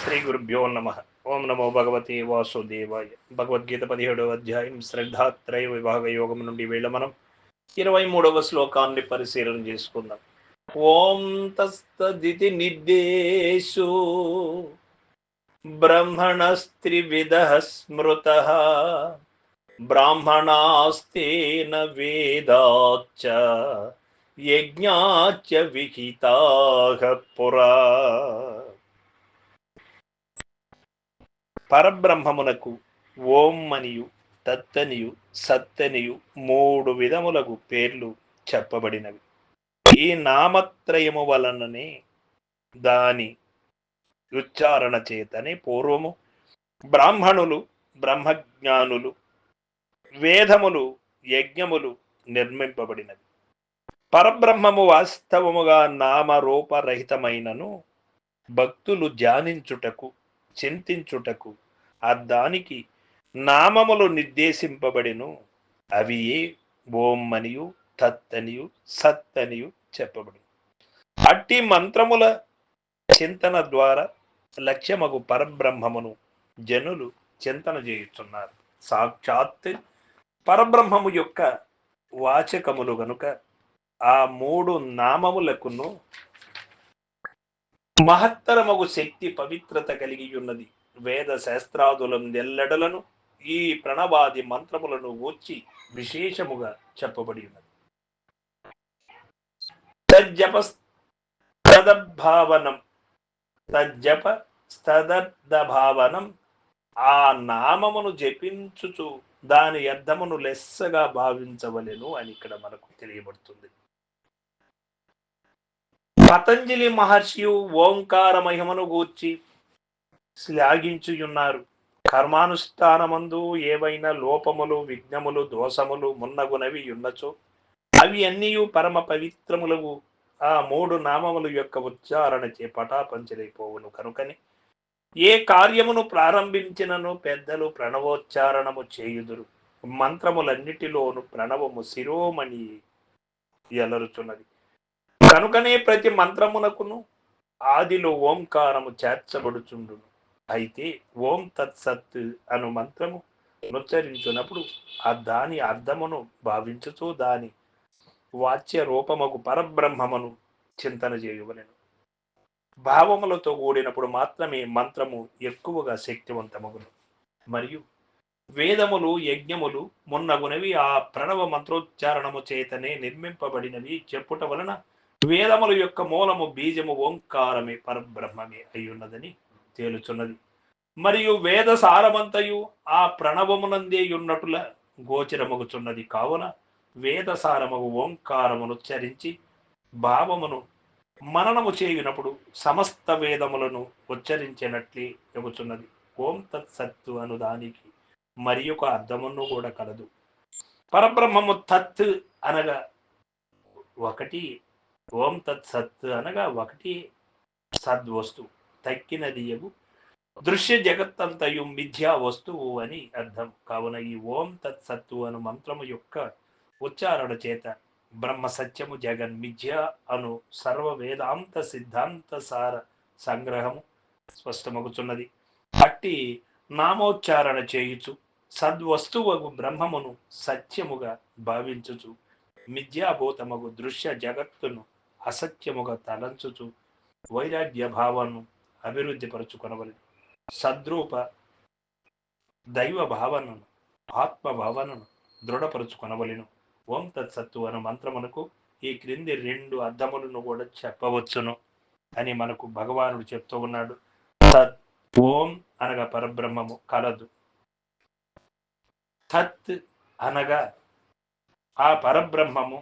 శ్రీ గురుభ్యో నమ. ఓం నమో భగవతే వాసుదేవాయ. భగవద్గీత పదిహేడవ అధ్యాయం శ్రద్ధాత్రయ విభాగ యోగం నుండి వీళ్ళ మనం ఇరవై మూడవ శ్లోకాన్ని పరిశీలన చేసుకుందాం. ఓం తస్తదితి నిర్దేశో బ్రహ్మణస్త్రివిధ స్మృత బ్రాహ్మణాస్తేన వేదాచ్చ యజ్ఞాచ విహితాః పురా పరబ్రహ్మమునకు ఓం అనియు తత్తనియు సత్తనియు మూడు విధములకు పేర్లు చెప్పబడినవి. ఈ నామత్రయము వలననే దాని ఉచ్చారణ చేతనే పూర్వము బ్రాహ్మణులు బ్రహ్మజ్ఞానులు వేదములు యజ్ఞములు నిర్మింపబడినవి. పరబ్రహ్మము వాస్తవముగా నామరూపరహితమైనను భక్తులు ధ్యానించుటకు చింతించుటకు. ఆ దానికి నామములు నిర్దేశింపబడిను. అవి ఏ? ఓం అనియు సత్ అనియు చెప్పబడి అట్టి మంత్రముల చింతన ద్వారా లక్ష్యమగు పరబ్రహ్మమును జనులు చింతన చేయుచున్నారు. సాక్షాత్ పరబ్రహ్మము యొక్క వాచకములు గనుక ఆ మూడు నామములకును మహత్తరమగు శక్తి పవిత్రత కలిగి ఉన్నది వేద శాస్త్రాదులం ఎల్లడలను ఈ ప్రణవాది మంత్రములను వచ్చి విశేషముగా చెప్పబడి ఉన్నది తజ్జప స్తదభావనం తజ్జప స్తదభావనం ఆ నామమును జపించుచు దాని అర్థమును లెస్సగా భావించవలెను అని ఇక్కడ మనకు తెలియబడుతుంది. పతంజలి మహర్షియు ఓంకార మహిమను గూర్చి శ్లాఘించుయున్నారు. కర్మానుష్ఠానమందు ఏవైనా లోపములు విఘ్నములు దోషములు మున్నగునవి ఉన్నచో అవి అన్నీ పరమ పవిత్రములవు ఆ మూడు నామముల యొక్క ఉచ్చారణ చే పటాపంచలైపోవును కనుకని ఏ కార్యమును ప్రారంభించినను పెద్దలు ప్రణవోచ్చారణము చేయుదురు. మంత్రములన్నిటిలోను ప్రణవము శిరోమణి ఎలరుచున్నది. కనుకనే ప్రతి మంత్రమునకును ఆదిలో ఓంకారము చేర్చబడుచుండును. అయితే ఓం తత్సత్ అను మంత్రము ఉచ్చరించినప్పుడు ఆ దాని అర్థమును భావించుతూ దాని వాచ్య రూపముకు పరబ్రహ్మమును చింతన చేయవలెను. భావములతో కూడినప్పుడు మాత్రమే మంత్రము ఎక్కువగా శక్తివంతమగును. మరియు వేదములు యజ్ఞములు మున్నగునవి ఆ ప్రణవ మంత్రోచ్చారణము చేతనే నిర్మింపబడినవి. చెప్పుట వలన వేదముల యొక్క మూలము బీజము ఓంకారమే పరబ్రహ్మమే అయ్యున్నదని తేలుచున్నది. మరియు వేద సారమంతయు ఆ ప్రణవమునందే ఉన్నట్టుల గోచరమగుచున్నది. కావున వేద సారమగు ఓంకారమును ఉచ్చరించి భావమును మననము చేయునప్పుడు సమస్త వేదములను ఉచ్చరించినట్లే ఎగుచున్నది. ఓం తత్ సత్తు అను దానికి మరి ఒక అర్థమును కూడా కలదు. పరబ్రహ్మము తత్ అనగా ఒకటి ఓం తత్ సత్ అనగా ఒకటి సద్వస్తు తక్కినది ఎగు. దృశ్య జగత్తంతయు మిథ్యా వస్తువు అని అర్థం. కావున ఈ ఓం తత్సత్తు అను మంత్రము యొక్క ఉచ్చారణ చేత బ్రహ్మ సత్యము జగన్ మిథ్య అను సర్వ వేదాంత సిద్ధాంత సార సంగ్రహము స్పష్టమగుచున్నది. అట్టి నామోచ్చారణ చేయుచు సద్వస్తువగు బ్రహ్మమును సత్యముగా భావించుచు మిథ్యాభూతమగు దృశ్య జగత్తును అసత్యముగా తలంచుచు వైరాగ్య భావను అభివృద్ధిపరచుకొనవలను సద్రూప దైవ భావనను ఆత్మ భావనను దృఢపరుచుకొనవలెను. ఓం తత్సత్తు అను మంత్రమునకు ఈ క్రింది రెండు అర్థములను కూడా చెప్పవచ్చును అని మనకు భగవానుడు చెప్తూ ఉన్నాడు. తత్ ఓం అనగా పరబ్రహ్మము కలదు. తత్ అనగా ఆ పరబ్రహ్మము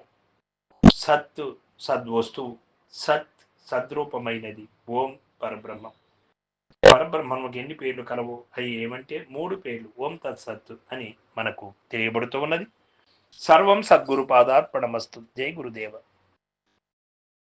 సత్తు సద్వస్తువు సత్ సద్రూపమైనది. ఓం పరబ్రహ్మం. పరబ్రహ్మముకి ఎన్ని పేర్లు కలవు? అవి ఏమంటే మూడు పేర్లు. ఓం తత్ సత్ అని మనకు తెలియబడుతూ ఉన్నది. సర్వం సద్గురు పాదార్పణమస్తు. జై గురుదేవ.